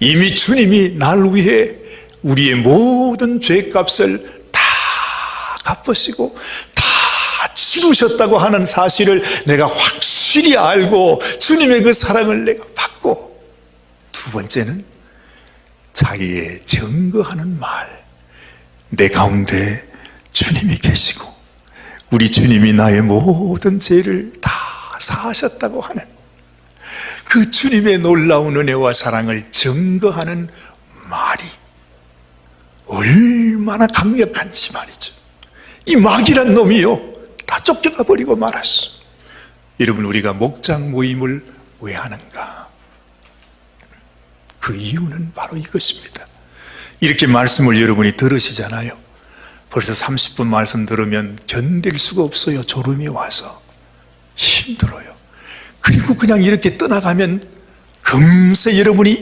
이미 주님이 날 위해 우리의 모든 죄값을 다 갚으시고 다 치르셨다고 하는 사실을 내가 확실히 알고 주님의 그 사랑을 내가 받고 두 번째는 자기의 증거하는 말. 내 가운데 주님이 계시고 우리 주님이 나의 모든 죄를 다 사하셨다고 하는 그 주님의 놀라운 은혜와 사랑을 증거하는 말이 얼마나 강력한지 말이죠. 이 마귀란 놈이요. 다 쫓겨가 버리고 말았어. 여러분, 우리가 목장 모임을 왜 하는가? 그 이유는 바로 이것입니다. 이렇게 말씀을 여러분이 들으시잖아요. 벌써 30분 말씀 들으면 견딜 수가 없어요. 졸음이 와서. 힘들어요. 그냥 이렇게 떠나가면 금세 여러분이